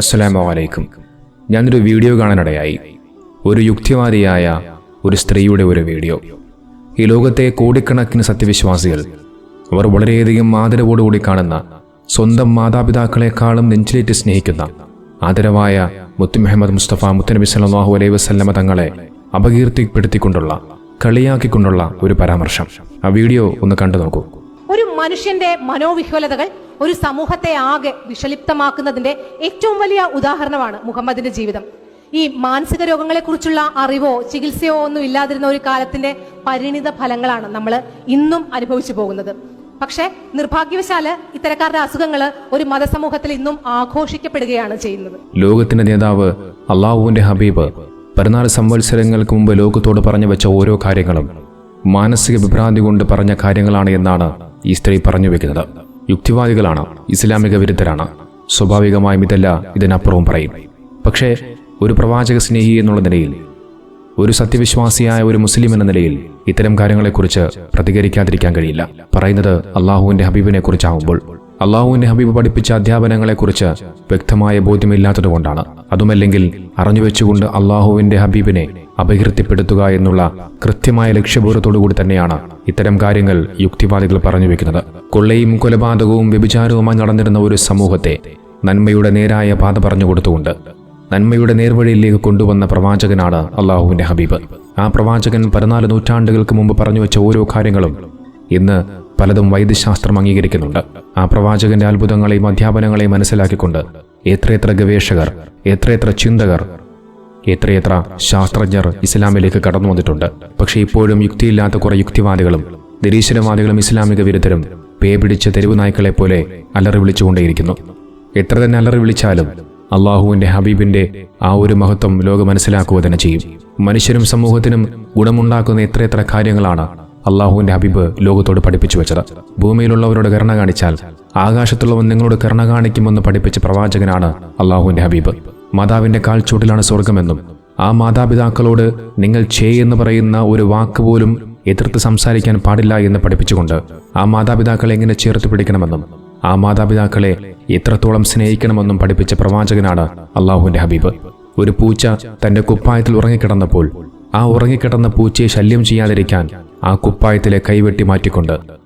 അസ്സലാമു അലൈക്കും. ഞാനൊരു വീഡിയോ കാണാനിടയായി. ഒരു യുക്തിവാദിയായ ഒരു സ്ത്രീയുടെ ഒരു വീഡിയോ. ഈ ലോകത്തെ കോടിക്കണക്കിന് സത്യവിശ്വാസികൾ അവർ വളരെയധികം ആദരവോടുകൂടി കാണുന്ന സ്വന്തം മാതാപിതാക്കളെക്കാളും നെഞ്ചിലേറ്റ് സ്നേഹിക്കുന്ന ആദരവായ മുത്തു മുഹമ്മദ് മുസ്തഫ മുത്തനബി സല്ലല്ലാഹു അലൈഹി വസല്ലമ തങ്ങളെ അപകീർത്തിപ്പെടുത്തിക്കൊണ്ടുള്ള കളിയാക്കിക്കൊണ്ടുള്ള ഒരു പരാമർശം. ആ വീഡിയോ ഒന്ന് കണ്ടു നോക്കൂ ഒരു മനുഷ്യന്റെ മനോവിഹ്വലതകൾ ഒരു സമൂഹത്തെ ആകെ വിഷലിപ്തമാക്കുന്നതിന്റെ ഏറ്റവും വലിയ ഉദാഹരണമാണ് മുഹമ്മദിന്റെ ജീവിതം. ഈ മാനസിക രോഗങ്ങളെക്കുറിച്ചുള്ള അറിവോ ചികിത്സയോ ഒന്നും ഇല്ലാതിരുന്ന ഒരു കാലത്തിന്റെ പരിണിത ഫലങ്ങളാണ് നമ്മൾ ഇന്നും അനുഭവിച്ചു പോകുന്നത്. പക്ഷേ നിർഭാഗ്യവശാൽ ഇത്തരക്കാരുടെ അസുഖങ്ങൾ ഒരു മതസമൂഹത്തിൽ ഇന്നും ആഘോഷിക്കപ്പെടുകയാണ് ചെയ്യുന്നത്. ലോകത്തിന്റെ നേതാവ് അള്ളാഹുവിന്റെ ഹബീബ് പതിനാല് സംവത്സരങ്ങൾക്ക് മുമ്പ് ലോകത്തോട് പറഞ്ഞു വെച്ച ഓരോ കാര്യങ്ങളും മാനസിക വിഭ്രാന്തി കൊണ്ട് പറഞ്ഞ കാര്യങ്ങളാണ് എന്നാണ് ഈ സ്ത്രീ പറഞ്ഞു വെക്കുന്നത്. യുക്തിവാദികളാണ് ഇസ്ലാമിക വിരുദ്ധരാണ്. സ്വാഭാവികമായും ഇതല്ല ഇതിനപ്പുറവും പറയും. പക്ഷേ ഒരു പ്രവാചക സ്നേഹി എന്നുള്ള നിലയിൽ ഒരു സത്യവിശ്വാസിയായ ഒരു മുസ്ലിം എന്ന നിലയിൽ ഇത്തരം കാര്യങ്ങളെക്കുറിച്ച് പ്രതികരിക്കാതിരിക്കാൻ കഴിയില്ല. പറയുന്നത് അള്ളാഹുവിന്റെ ഹബീബിനെ അള്ളാഹുവിന്റെ ഹബീബ് പഠിപ്പിച്ച അധ്യാപനങ്ങളെക്കുറിച്ച് വ്യക്തമായ ബോധ്യമില്ലാത്തതുകൊണ്ടാണ്. അതുമല്ലെങ്കിൽ അറിഞ്ഞു വെച്ചുകൊണ്ട് അള്ളാഹുവിന്റെ ഹബീബിനെ അപകീർത്തിപ്പെടുത്തുക എന്നുള്ള കൃത്യമായ ലക്ഷ്യബോധത്തോടുകൂടി തന്നെയാണ് ഇത്തരം കാര്യങ്ങൾ യുക്തിവാദികൾ പറഞ്ഞു വെക്കുന്നത്. കൊള്ളയും കൊലപാതകവും വ്യഭിചാരവുമായി നടന്നിരുന്ന ഒരു സമൂഹത്തെ നന്മയുടെ നേരായ പാത പറഞ്ഞു കൊടുത്തുകൊണ്ട് നന്മയുടെ നേർവഴിയിലേക്ക് കൊണ്ടുവന്ന പ്രവാചകനാണ് അള്ളാഹുവിന്റെ ഹബീബ്. ആ പ്രവാചകൻ പതിനാല് നൂറ്റാണ്ടുകൾക്ക് മുമ്പ് പറഞ്ഞു വെച്ച ഓരോ കാര്യങ്ങളും ഇന്ന് പലതും വൈദ്യശാസ്ത്രം അംഗീകരിക്കുന്നുണ്ട്. ആ പ്രവാചകന്റെ അത്ഭുതങ്ങളെയും അധ്യാപനങ്ങളെയും മനസ്സിലാക്കിക്കൊണ്ട് എത്രയെത്ര ഗവേഷകർ എത്രയെത്ര ചിന്തകർ എത്രയെത്ര ശാസ്ത്രജ്ഞർ ഇസ്ലാമിലേക്ക് കടന്നു വന്നിട്ടുണ്ട്. പക്ഷേ ഇപ്പോഴും യുക്തിയില്ലാത്ത കുറെ യുക്തിവാദികളും നിരീശ്വരവാദികളും ഇസ്ലാമിക വിരുദ്ധരും പേ പിടിച്ച തെരുവു നായ്ക്കളെ പോലെ അലറി വിളിച്ചുകൊണ്ടേയിരിക്കുന്നു. എത്ര തന്നെ അലറി വിളിച്ചാലും അള്ളാഹുവിന്റെ ഹബീബിന്റെ ആ ഒരു മഹത്വം ലോകം മനസ്സിലാക്കുക തന്നെ ചെയ്യും. മനുഷ്യരും സമൂഹത്തിനും ഗുണമുണ്ടാക്കുന്ന എത്രയെത്ര കാര്യങ്ങളാണ് അള്ളാഹുവിന്റെ ഹബീബ് ലോകത്തോട് പഠിപ്പിച്ചു വെച്ചത്. ഭൂമിയിലുള്ളവരോട് കരുണ കാണിച്ചാൽ ആകാശത്തുള്ളവൻ നിങ്ങളോട് കരുണ കാണിക്കുമെന്ന് പഠിപ്പിച്ച പ്രവാചകനാണ് അള്ളാഹുവിന്റെ ഹബീബ്. മാതാവിന്റെ കാൽച്ചൂട്ടിലാണ് സ്വർഗമെന്നും ആ മാതാപിതാക്കളോട് നിങ്ങൾ ചേ എന്ന് പറയുന്ന ഒരു വാക്ക് പോലും എതിർത്ത് സംസാരിക്കാൻ പാടില്ല എന്ന് പഠിപ്പിച്ചുകൊണ്ട് ആ മാതാപിതാക്കളെ എങ്ങനെ ചേർത്ത് പിടിക്കണമെന്നും ആ മാതാപിതാക്കളെ എത്രത്തോളം സ്നേഹിക്കണമെന്നും പഠിപ്പിച്ച പ്രവാചകനാണ് അള്ളാഹുവിന്റെ ഹബീബ്. ഒരു പൂച്ച തന്റെ കുപ്പായത്തിൽ ഉറങ്ങിക്കിടന്നപ്പോൾ ആ ഉറങ്ങിക്കിടന്ന പൂച്ചയെ ശല്യം ചെയ്യാതിരിക്കാൻ ആ കുപ്പായത്തിലെ കൈവെട്ടി മാറ്റിക്കൊണ്ട്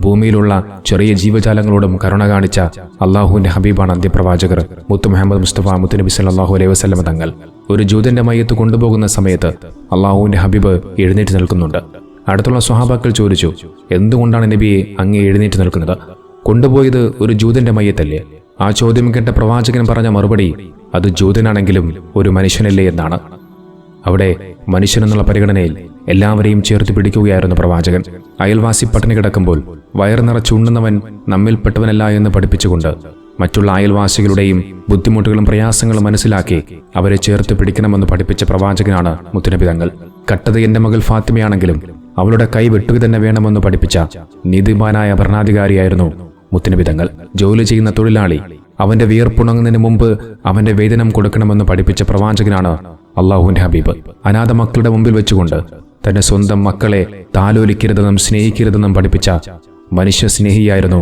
ഭൂമിയിലുള്ള ചെറിയ ജീവജാലങ്ങളോടും കരുണ കാണിച്ച അള്ളാഹുവിന്റെ ഹബീബാണ് അന്ത്യപ്രവാചകർ. മുത്തു മുഹമ്മദ് മുസ്തഫ മുത്തുനബി സല്ലാഹു അലൈഹി വസ്ലമ തങ്ങൾ. ഒരു ജൂതന്റെ മയ്യത്ത് കൊണ്ടുപോകുന്ന സമയത്ത് അള്ളാഹുവിന്റെ ഹബീബ് എഴുന്നേറ്റ് നിൽക്കുന്നുണ്ട്. അടുത്തുള്ള സ്വഹാബാക്കൾ ചോദിച്ചു എന്തുകൊണ്ടാണ് നബിയെ അങ്ങേ എഴുന്നേറ്റ് നിൽക്കുന്നത്? കൊണ്ടുപോയത് ഒരു ജൂതന്റെ മയ്യത്തല്ലേ? ആ ചോദ്യം കേട്ട പ്രവാചകൻ പറഞ്ഞ മറുപടി അത് ജൂതനാണെങ്കിലും ഒരു മനുഷ്യനല്ലേ എന്നാണ്. അവിടെ മനുഷ്യനെന്നുള്ള പരിഗണനയിൽ എല്ലാവരെയും ചേർത്ത് പിടിക്കുകയായിരുന്നു പ്രവാചകൻ. അയൽവാസി പട്ടിണി കിടക്കുമ്പോൾ വയർ നിറച്ചുണ്ണുന്നവൻ നമ്മിൽപ്പെട്ടവനല്ല എന്ന് പഠിപ്പിച്ചുകൊണ്ട് മറ്റുള്ള അയൽവാസികളുടെയും ബുദ്ധിമുട്ടുകളും പ്രയാസങ്ങളും മനസ്സിലാക്കി അവരെ ചേർത്ത് പിടിക്കണമെന്ന് പഠിപ്പിച്ച പ്രവാചകനാണ് മുത്തുനബി തങ്ങൾ. കട്ടത് എന്റെ മകൾ ഫാത്തിമയാണെങ്കിലും അവളുടെ കൈ വെട്ടുക തന്നെ വേണമെന്ന് പഠിപ്പിച്ച നീതിമാനായ ഭരണാധികാരിയായിരുന്നു മുത്തുനബി തങ്ങൾ. ജോലി ചെയ്യുന്ന തൊഴിലാളി അവന്റെ വിയർപ്പുണങ്ങുന്നതിന് മുമ്പ് അവന്റെ വേതനം കൊടുക്കണമെന്ന് പഠിപ്പിച്ച പ്രവാചകനാണ് അള്ളാഹുവിന്റെ ഹബീബ്. അനാഥ മക്കളുടെ മുമ്പിൽ വെച്ചുകൊണ്ട് തന്റെ സ്വന്തം മക്കളെ താലോലിക്കരുതെന്നും സ്നേഹിക്കരുതെന്നും പഠിപ്പിച്ച മനുഷ്യ സ്നേഹിയായിരുന്നു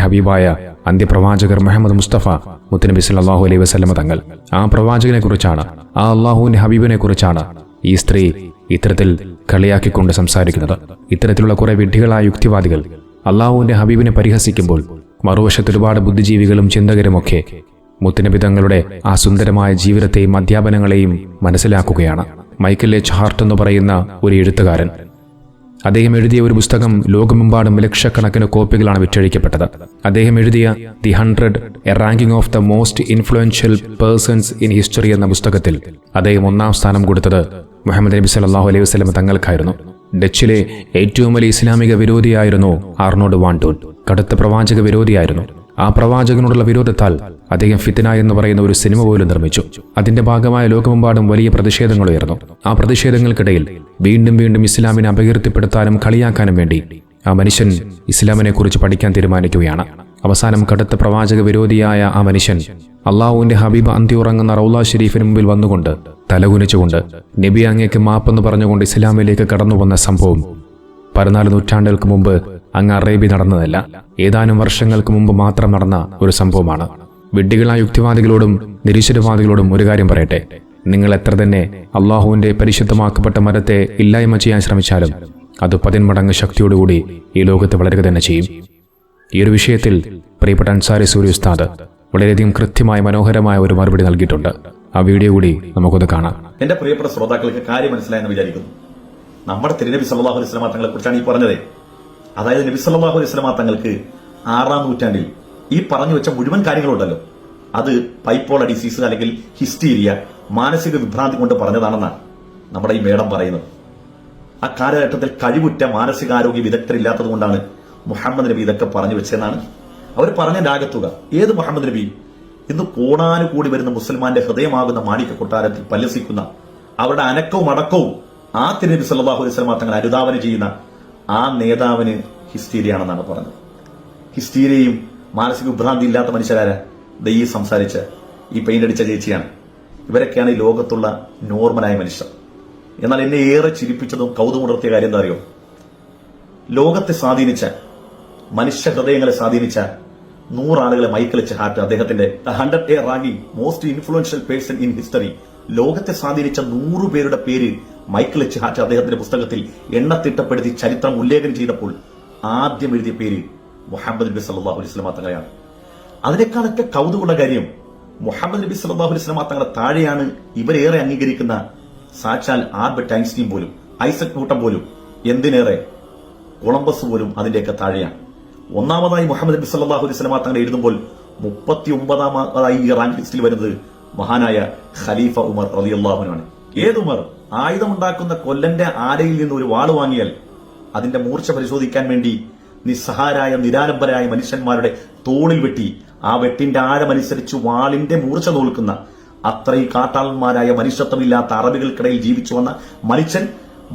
ഹബീബായ അന്ത്യപ്രവാചകർ മുഹമ്മദ് മുസ്തഫ മുത്തനബി സല്ലാഹു അലൈഹി വസ്ലമ തങ്ങൾ. ആ പ്രവാചകനെ കുറിച്ചാണ് ആ അള്ളാഹുവിന്റെ ഹബീബിനെ കുറിച്ചാണ് ഈ സ്ത്രീ ഇത്തരത്തിൽ കളിയാക്കിക്കൊണ്ട് സംസാരിക്കുന്നത്. ഇത്തരത്തിലുള്ള കുറെ വിഡ്ഢികളായ യുക്തിവാദികൾ അള്ളാഹുവിന്റെ ഹബീബിനെ പരിഹസിക്കുമ്പോൾ മറുവശത്ത് ഒരുപാട് ബുദ്ധിജീവികളും ചിന്തകരുമൊക്കെ മുത്തനബി തങ്ങളുടെ ആ സുന്ദരമായ ജീവിതത്തെയും അധ്യാപനങ്ങളെയും മനസ്സിലാക്കുകയാണ്. മൈക്കൽ എച്ച് ഹാർട്ട് എന്ന് പറയുന്ന ഒരു എഴുത്തുകാരൻ. അദ്ദേഹം എഴുതിയ ഒരു പുസ്തകം ലോകമെമ്പാടും ലക്ഷക്കണക്കിന് കോപ്പികളാണ് വിറ്റഴിക്കപ്പെട്ടത്. അദ്ദേഹം എഴുതിയ the hundred a ranking of the most influential persons in history എന്ന പുസ്തകത്തിൽ അദ്ദേഹം ഒന്നാം സ്ഥാനം കൊടുത്തത് മുഹമ്മദ് നബി സല്ലാഹു അലൈഹി വസ്ലം തങ്ങൾക്കായിരുന്നു. ഡച്ചിലെ ഏറ്റവും വലിയ ഇസ്ലാമിക വിരോധിയായിരുന്നു ആർണോഡ് വാണ്ടൂൺ കടുത്ത പ്രവാചക വിരോധിയായിരുന്നു. ആ പ്രവാചകനോടുള്ള വിരോധത്താൽ അദ്ദേഹം ഫിത്തിന എന്ന് പറയുന്ന ഒരു സിനിമ പോലും നിർമ്മിച്ചു. അതിന്റെ ഭാഗമായ ലോകമെമ്പാടും വലിയ പ്രതിഷേധങ്ങൾ ഉയർന്നു. ആ പ്രതിഷേധങ്ങൾക്കിടയിൽ വീണ്ടും വീണ്ടും ഇസ്ലാമിനെ അപകീർത്തിപ്പെടുത്താനും കളിയാക്കാനും വേണ്ടി ആ മനുഷ്യൻ ഇസ്ലാമിനെ കുറിച്ച് പഠിക്കാൻ തീരുമാനിക്കുകയാണ്. അവസാനം കടുത്ത പ്രവാചക വിരോധിയായ ആ മനുഷ്യൻ അള്ളാഹുവിന്റെ ഹബീബ് അന്തിയുറങ്ങുന്ന റൗല ഷെരീഫിന് മുമ്പിൽ വന്നുകൊണ്ട് തലകുനിച്ചുകൊണ്ട് നബി അങ്ങേക്ക് മാപ്പെന്ന് പറഞ്ഞുകൊണ്ട് ഇസ്ലാമിലേക്ക് കടന്നു വന്ന സംഭവം പതിനാല് നൂറ്റാണ്ടുകൾക്ക് മുമ്പ് അങ്ങ് അറേബ്യ നടന്നതല്ല. ഏതാനും വർഷങ്ങൾക്ക് മുമ്പ് മാത്രം നടന്ന ഒരു സംഭവമാണ്. വിഡ്ഢികളായ യുക്തിവാദികളോടും നിരീശ്വരവാദികളോടും ഒരു കാര്യം പറയട്ടെ. നിങ്ങൾ എത്ര തന്നെ അള്ളാഹുവിന്റെ പരിശുദ്ധമാക്കപ്പെട്ട മരത്തെ ഇല്ലായ്മ ചെയ്യാൻ ശ്രമിച്ചാലും അത് പതിന്മടങ്ങ് ശക്തിയോടുകൂടി ഈ ലോകത്ത് വളരുക തന്നെ ചെയ്യും. ഈ ഒരു വിഷയത്തിൽ പ്രിയപ്പെട്ട അൻസാരി സൂര്യ ഉസ്താദ് വളരെയധികം കൃത്യമായ മനോഹരമായ ഒരു മറുപടി നൽകിയിട്ടുണ്ട്. ആ വീഡിയോ കൂടി നമുക്കൊന്ന് കാണാം. എന്റെ പ്രിയപ്പെട്ട ശ്രോതാക്കൾക്ക് കാര്യം മനസ്സിലായെന്ന് വിചാരിക്കുന്നു. നമ്മുടെ തിരുനബി സല്ലല്ലാഹു അലൈഹി വസല്ലമ തങ്ങളെ കുറിച്ചാണ് ഈ പറഞ്ഞത്. അതായത് നബി സല്ലല്ലാഹു അലൈഹി വസല്ലമ തങ്ങൾക്ക് ആറാം നൂറ്റാണ്ടിൽ ഈ പറഞ്ഞു വെച്ച മുഴുവൻ കാര്യങ്ങളുണ്ടല്ലോ. അത് പൈപ്പോള ഡിസീസ് അല്ലെങ്കിൽ ഹിസ്റ്റീരിയ മാനസിക വിഭ്രാന്തി കൊണ്ട് പറഞ്ഞതാണെന്നാണ് നമ്മുടെ ഈ മേഡം പറയുന്നത്. ആ കാലഘട്ടത്തിൽ കഴിവുറ്റ മാനസികാരോഗ്യ വിദഗ്ധരില്ലാത്തത് കൊണ്ടാണ് മുഹമ്മദ് നബി ഇതൊക്കെ പറഞ്ഞു വെച്ചതെന്നാണ്. അവർ പറഞ്ഞ രാഗത്തുക ഏത് മുഹമ്മദ് നബി? ഇന്ന് കോടാനുകൂടി വരുന്ന മുസൽമാന്റെ ഹൃദയമാകുന്ന മാണിക്യ കൊട്ടാരത്തിൽ പല്ലസിക്കുന്ന അവരുടെ അനക്കവും അടക്കവും ആ തിരുനബി സല്ലാഹു അലൈഹി തങ്ങൾ അനുദാപനം ചെയ്യുന്ന ആ നേതാവിന് ഹിസ്റ്റീരിയാണെന്നാണ് പറഞ്ഞത്. ഹിസ്റ്റീരിയയും മാനസിക വിഭ്രാന്തി ഇല്ലാത്ത മനുഷ്യരാരാ? ദയ്യി സംസാരിച്ച ഈ പെയിന്റ് അടിച്ച ചേച്ചിയാണ്. ഇവരൊക്കെയാണ് ഈ ലോകത്തുള്ള നോർമലായ മനുഷ്യർ. എന്നാൽ എന്നെ ഏറെ ചിരിപ്പിച്ചതും കൗതുകമുണർത്തിയ കാര്യം എന്താ അറിയോ? ലോകത്തെ സ്വാധീനിച്ച മനുഷ്യ ഹൃദയങ്ങളെ സ്വാധീനിച്ച നൂറാളുകളെ മൈക്കലിച്ച ഹാർട്ട് അദ്ദേഹത്തിന്റെ hundred a ranking most influential person in history ലോകത്തെ സ്വാധീനിച്ച നൂറു പേരുടെ പേര് മൈക്കിൾ എച്ച് ഹാർട്ട് അദ്ദേഹത്തിന്റെ പുസ്തകത്തിൽ എണ്ണത്തിട്ടപ്പെടുത്തി ചരിത്രം ഉല്ലേഖനം ചെയ്തപ്പോൾ ആദ്യം എഴുതിയ പേര് മുഹമ്മദ് നബി സല്ലാഹു അലൈഹി വസല്ലം തങ്ങളെയാണ്. അതിനേക്കാളൊക്കെ കൗതുകമുള്ള കാര്യം മുഹമ്മദ് നബി സല്ലാഹു അലൈഹി വസല്ലം തങ്ങളെ താഴെയാണ് ഇവരേറെ അംഗീകരിക്കുന്ന സാക്ഷാൽ ആൽബർട്ട് ഐൻസ്റ്റീൻ പോലും ഐസക് ന്യൂട്ടൻ പോലും എന്തിനേറെ കൊളംബസ് പോലും അതിന്റെയൊക്കെ താഴെയാണ്. ഒന്നാമതായി മുഹമ്മദ് നബി സല്ലാഹു അലൈഹി വസല്ലം തങ്ങൾ എഴുതുമ്പോൾ മുപ്പത്തി ഒമ്പതാമതായി ഈ റാങ്ക് ലിസ്റ്റിൽ വരുന്നത് മഹാനായ ഖലീഫ ഉമർ റലിയുള്ളാഹുനാണ് ഏത് ഉമർ? ആയുധമുണ്ടാക്കുന്ന കൊല്ലന്റെ ആരയിൽ നിന്ന് ഒരു വാൾ വാങ്ങിയാൽ അതിന്റെ മൂർച്ച പരിശോധിക്കാൻ വേണ്ടി നിസ്സഹാരായ നിരാലംബരായ മനുഷ്യന്മാരുടെ തോളിൽ വെട്ടി ആ വെട്ടിന്റെ ആഴമനുസരിച്ച് വാളിന്റെ മൂർച്ച നോൽക്കുന്ന അത്രയും കാട്ടാളന്മാരായ മനുഷ്യത്വമില്ലാത്ത അറബികൾക്കിടയിൽ ജീവിച്ചു വന്ന മനുഷ്യൻ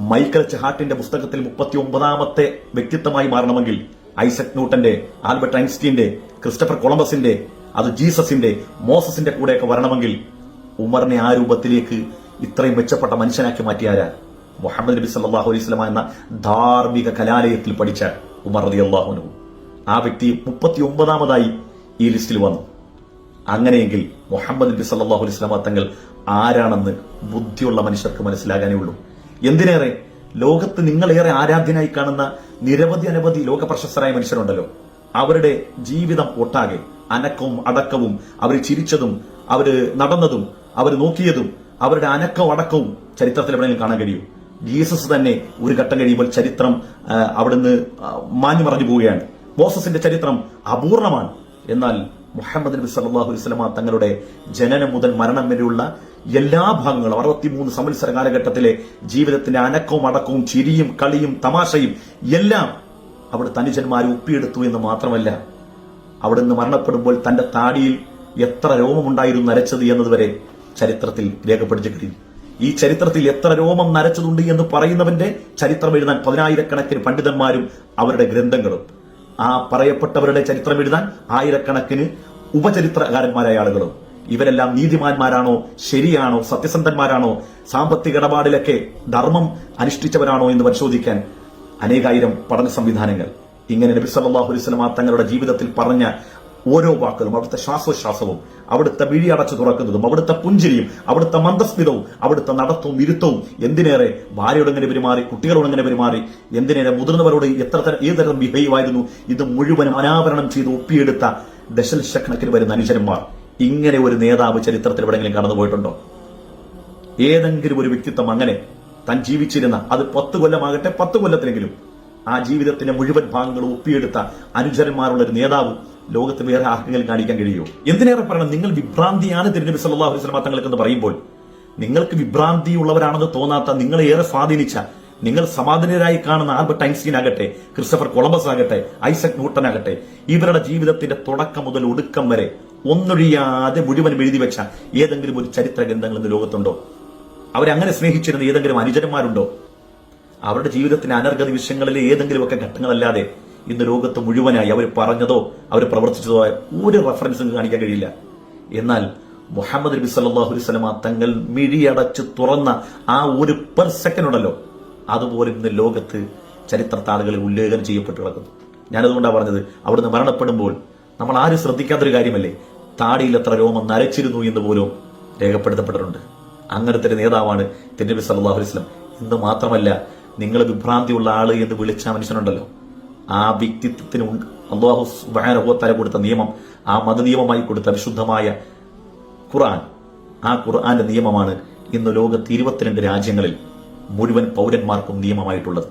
മൈക്കൽ ചഹാട്ടിന്റെ പുസ്തകത്തിൽ മുപ്പത്തി ഒമ്പതാമത്തെ വ്യക്തിത്വമായി മാറണമെങ്കിൽ ഐസക് ന്യൂട്ടന്റെ ആൽബർട്ട് ഐൻസ്റ്റീന്റെ ക്രിസ്റ്റഫർ കൊളംബസിന്റെ അത് ജീസസിന്റെ മോസസിന്റെ കൂടെയൊക്കെ വരണമെങ്കിൽ ഉമറിനെ ആ രൂപത്തിലേക്ക് ഇത്രയും മെച്ചപ്പെട്ട മനുഷ്യനാക്കി മാറ്റിയാരാ? മുഹമ്മദ് നബി സല്ലാഹു അലൈഹി എന്ന ധാർമ്മിക കലാലയത്തിൽ പഠിച്ച ഉമർ റതി അള്ളാഹുനു ആ വ്യക്തി മുപ്പത്തി ഒമ്പതാമതായി ഈ ലിസ്റ്റിൽ വന്നു. അങ്ങനെയെങ്കിൽ മുഹമ്മദ് നബി സല്ലാഹു അലൈഹി വസല്ലമ തങ്ങൾ ആരാണെന്ന് ബുദ്ധിയുള്ള മനുഷ്യർക്ക് മനസ്സിലാകാനേ ഉള്ളൂ. എന്തിനേറെ? ലോകത്ത് നിങ്ങളേറെ ആരാധ്യനായി കാണുന്ന നിരവധി അനവധി ലോക പ്രശസ്തരായ മനുഷ്യരുണ്ടല്ലോ. അവരുടെ ജീവിതം ഒട്ടാകെ അനക്കവും അടക്കവും അവർ ചിരിച്ചതും അവർ നടന്നതും അവർ നോക്കിയതും അവരുടെ അനക്കവും അടക്കവും ചരിത്രത്തിൽ എവിടെയെങ്കിലും കാണാൻ കഴിയും. ജീസസ് തന്നെ ഒരു ഘട്ടം കഴിയുമ്പോൾ ചരിത്രം അവിടുന്ന് മാഞ്ഞു മറഞ്ഞു പോവുകയാണ്. മോസസിന്റെ ചരിത്രം അപൂർണമാണ്. എന്നാൽ മുഹമ്മദ് നബി സല്ലാഹു അലൈഹി വസല്ലമ തങ്ങളുടെ ജനനം മുതൽ മരണം വരെയുള്ള എല്ലാ ഭാഗങ്ങളും അറുപത്തിമൂന്ന് സംവത്സര കാലഘട്ടത്തിലെ ജീവിതത്തിന്റെ അനക്കവും അടക്കവും ചിരിയും കളിയും തമാശയും എല്ലാം അവിടെ തനിജന്മാരെ ഒപ്പിയെടുത്തു എന്ന് മാത്രമല്ല അവിടുന്ന് മരണപ്പെടുമ്പോൾ തന്റെ താടിയിൽ എത്ര രോമമുണ്ടായിരുന്നു നരച്ചത് എന്നതുവരെ ചരിത്രത്തിൽ രേഖപ്പെടുത്തിയിട്ടുണ്ട് ഈ ചരിത്രത്തിൽ എത്ര രോമം നരച്ചതുണ്ട് എന്ന് പറയുന്നവന്റെ ചരിത്രം എഴുതാൻ പതിനായിരക്കണക്കിന് പണ്ഡിതന്മാരും അവരുടെ ഗ്രന്ഥങ്ങളും. ആ പറയപ്പെട്ടവരുടെ ചരിത്രം എഴുതാൻ ആയിരക്കണക്കിന് ഉപചരിത്രകാരന്മാരായ ആളുകളും. ഇവരെല്ലാം നീതിമാന്മാരാണോ ശരിയാണോ സത്യസന്ധന്മാരാണോ സാമ്പത്തിക ഇടപാടിലൊക്കെ ധർമ്മം അനുഷ്ഠിച്ചവരാണോ എന്ന് പരിശോധിക്കാൻ അനേകായിരം പഠന സംവിധാനങ്ങൾ. ഇങ്ങനെ നബി സല്ലല്ലാഹു അലൈഹി തങ്ങളുടെ ജീവിതത്തിൽ പറഞ്ഞ ഓരോ വാക്കുകളും അവിടുത്തെ ശ്വാസോശ്വാസവും അവിടുത്തെ വിഴി അടച്ചു തുറക്കുന്നതും അവിടുത്തെ പുഞ്ചിരിയും അവിടുത്തെ മന്ദസ്മിതവും അവിടുത്തെ നടത്തവും ഇരുത്തവും എന്തിനേറെ ഭാര്യയോട് എങ്ങനെ പെരുമാറി കുട്ടികളോട് എങ്ങനെ പെരുമാറി എന്തിനേറെ മുതിർന്നവരോട് എത്ര തരം ഏത് തരം ബിഹേവ് ആയിരുന്നു ഇത് മുഴുവനും അനാവരണം ചെയ്ത് ഒപ്പിയെടുത്ത ദശലക്ഷക്കണക്കിന് വരുന്ന അനുചരന്മാർ. ഇങ്ങനെ ഒരു നേതാവ് ചരിത്രത്തിൽ എവിടെയെങ്കിലും കടന്നു പോയിട്ടുണ്ടോ? ഏതെങ്കിലും ഒരു വ്യക്തിത്വം അങ്ങനെ താൻ ജീവിച്ചിരുന്ന അത് പത്ത് കൊല്ലമാകട്ടെ പത്ത് കൊല്ലത്തിലെങ്കിലും ആ ജീവിതത്തിന്റെ മുഴുവൻ ഭാഗങ്ങളും ഒപ്പിയെടുത്ത അനുചരന്മാരുള്ള ഒരു നേതാവ് ലോകത്ത് വേറെ ആർക്കെങ്കിലും കാണിക്കാൻ കഴിയുമോ? എന്തിനേറെ പറയണം? നിങ്ങൾ വിഭ്രാന്തിയാണ് തിരുനബി സല്ലാ അലൈഹി തങ്ങൾക്ക് എന്ന് പറയുമ്പോൾ. നിങ്ങൾക്ക് വിഭ്രാന്തി ഉള്ളവരാണെന്ന് തോന്നാത്ത നിങ്ങളെ ഏറെ സ്വാധീനിച്ച നിങ്ങൾ സമാധാനരായി കാണുന്ന ആൽബർട്ട് ഐൻസ്റ്റീൻ ആകട്ടെ ക്രിസ്റ്റഫർ കൊളംബസ് ആകട്ടെ ഐസക് ന്യൂട്ടൻ ആകട്ടെ ഇവരുടെ ജീവിതത്തിന്റെ തുടക്കം മുതൽ ഒടുക്കം വരെ ഒന്നൊഴിയാതെ മുഴുവൻ എഴുതി വെച്ച ഏതെങ്കിലും ഒരു ചരിത്ര ഗ്രന്ഥങ്ങൾ ഇന്ന് ലോകത്തുണ്ടോ? അവരെ അങ്ങനെ സ്നേഹിച്ചിരുന്ന ഏതെങ്കിലും അനുചരന്മാരുണ്ടോ അവരുടെ ജീവിതത്തിന്റെ അനർഗതി വിഷയങ്ങളിലെ ഏതെങ്കിലുമൊക്കെ ഘട്ടങ്ങളല്ലാതെ ഇന്ന് ലോകത്ത് മുഴുവനായി അവർ പറഞ്ഞതോ അവർ പ്രവർത്തിച്ചതോ ഒരു റെഫറൻസും കാണിക്കാൻ കഴിയില്ല. എന്നാൽ മുഹമ്മദ് നബി സല്ലല്ലാഹു അലൈഹി വസല്ലമ തങ്ങൾ മിഴിയടച്ച് തുറന്ന ആ ഒരു പെർ സെക്കൻഡ് ഉണ്ടല്ലോ അതുപോലെ ഇന്ന് ലോകത്ത് ചരിത്രത്താളുകളിൽ ഉല്ലേഖനം ചെയ്യപ്പെട്ട് കിടക്കുന്നു. ഞാനതുകൊണ്ടാണ് പറഞ്ഞത് അവിടുന്ന് മരണപ്പെടുമ്പോൾ നമ്മൾ ആരും ശ്രദ്ധിക്കാത്തൊരു കാര്യമല്ലേ താടിയിൽ എത്ര രോമം നരച്ചിരുന്നു എന്ന് പോലും രേഖപ്പെടുത്തപ്പെട്ടിട്ടുണ്ട്. അങ്ങനത്തെ ഒരു നേതാവാണ് തിരുനബി സല്ലല്ലാഹു അലൈഹി വസല്ലം. എന്ന് മാത്രമല്ല നിങ്ങൾ വിഭ്രാന്തിയുള്ള ആൾ എന്ന് വിളിച്ച മനുഷ്യനുണ്ടല്ലോ. ആ വ്യക്തിത്വത്തിന് അള്ളാഹു സുബാനഹുത്താല കൊടുത്ത നിയമം ആ മതനിയമമായി കൊടുത്ത വിശുദ്ധമായ ഖുർആൻ ആ ഖുർആന്റെ നിയമമാണ് ഇന്ന് ലോകത്ത് ഇരുപത്തിരണ്ട് രാജ്യങ്ങളിൽ മുഴുവൻ പൗരന്മാർക്കും നിയമമായിട്ടുള്ളത്.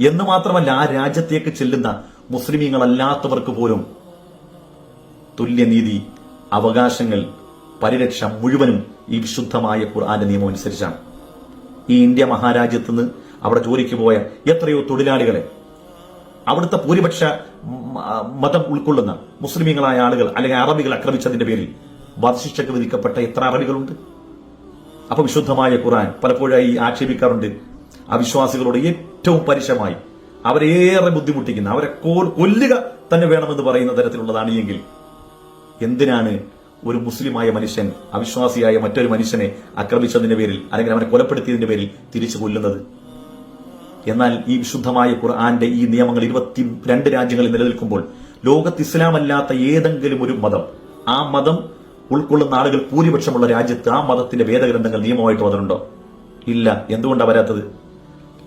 എന്ന് മാത്രമല്ല ആ രാജ്യത്തേക്ക് ചെല്ലുന്ന മുസ്ലിമീങ്ങളല്ലാത്തവർക്ക് പോലും തുല്യനീതി അവകാശങ്ങൾ പരിരക്ഷ മുഴുവനും ഈ വിശുദ്ധമായ ഖുർആന്റെ നിയമം അനുസരിച്ചാണ്. ഈ ഇന്ത്യ മഹാരാജ്യത്ത് നിന്ന് അവിടെ ജോലിക്ക് പോയ എത്രയോ തൊഴിലാളികളെ അവിടുത്തെ ഭൂരിപക്ഷ മതം ഉൾക്കൊള്ളുന്ന മുസ്ലിമീങ്ങളായ ആളുകൾ അല്ലെങ്കിൽ അറബികൾ ആക്രമിച്ചതിന്റെ പേരിൽ വധശിക്ഷയ്ക്ക് വിധിക്കപ്പെട്ട എത്ര അറബികളുണ്ട്. അപ്പൊ വിശുദ്ധമായ ഖുറാൻ പലപ്പോഴായി ആക്ഷേപിക്കാറുണ്ട്. അവിശ്വാസികളോട് ഏറ്റവും പരുഷമായി അവരേറെ ബുദ്ധിമുട്ടിക്കുന്ന അവരെ കൊല്ലുക തന്നെ വേണമെന്ന് പറയുന്ന തരത്തിലുള്ളതാണ് എങ്കിൽ എന്തിനാണ് ഒരു മുസ്ലിമായ മനുഷ്യൻ അവിശ്വാസിയായ മറ്റൊരു മനുഷ്യനെ ആക്രമിച്ചതിന്റെ പേരിൽ അല്ലെങ്കിൽ അവനെ കൊലപ്പെടുത്തിയതിന്റെ പേരിൽ തിരിച്ചു കൊല്ലുന്നത്? എന്നാൽ ഈ വിശുദ്ധമായ ഖുർആന്റെ ഈ നിയമങ്ങൾ ഇരുപത്തി രണ്ട് രാജ്യങ്ങളിൽ നിലനിൽക്കുമ്പോൾ ലോകത്ത് ഇസ്ലാമല്ലാത്ത ഏതെങ്കിലും ഒരു മതം ആ മതം ഉൾക്കൊള്ളുന്ന ആളുകൾ ഭൂരിപക്ഷമുള്ള രാജ്യത്ത് ആ മതത്തിന്റെ വേദഗ്രന്ഥങ്ങൾ നിയമമായിട്ട് വന്നിട്ടുണ്ടോ? ഇല്ല. എന്തുകൊണ്ടാണ് വരാത്തത്?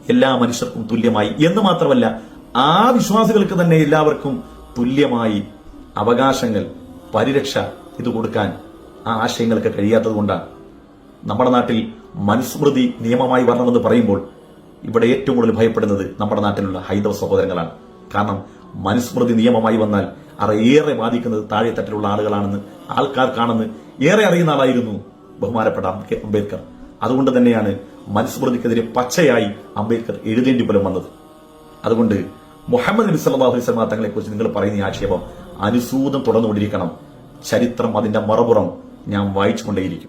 എല്ലാ മനുഷ്യർക്കും തുല്യമായി. എന്ന് മാത്രമല്ല ആ വിശ്വാസികൾക്ക് തന്നെ എല്ലാവർക്കും തുല്യമായി അവകാശങ്ങൾ പരിരക്ഷ ഇത് കൊടുക്കാൻ ആ ആശയങ്ങൾക്ക് കഴിയാത്തത് കൊണ്ടാണ് നമ്മുടെ നാട്ടിൽ മനുസ്മൃതി നിയമമായി വരണമെന്ന് പറയുമ്പോൾ ഇവിടെ ഏറ്റവും കൂടുതൽ ഭയപ്പെടുന്നത് നമ്മുടെ നാട്ടിലുള്ള ഹൈന്ദവ സഹോദരങ്ങളാണ്. കാരണം മനുസ്മൃതി നിയമമായി വന്നാൽ അത് ഏറെ ബാധിക്കുന്നത് താഴെ തട്ടിലുള്ള ആളുകളാണെന്ന് ആൾക്കാർക്കാണെന്ന് ഏറെ അറിയുന്ന ആളായിരുന്നു ബഹുമാനപ്പെട്ട അംബേ- അംബേദ്കർ. അതുകൊണ്ട് തന്നെയാണ് മനുസ്മൃതിക്കെതിരെ പച്ചയായി അംബേദ്കർ എഴുതേണ്ടി പോലും വന്നത്. അതുകൊണ്ട് മുഹമ്മദ് നബി സല്ലാ അലൈഹി വസല്ലം തങ്ങളെ കുറിച്ച് നിങ്ങൾ പറയുന്ന ആക്ഷേപം അനുസൂതം തുടർന്നുകൊണ്ടിരിക്കണം. ചരിത്രം അതിന്റെ മറുപുറം ഞാൻ വായിച്ചുകൊണ്ടേയിരിക്കും.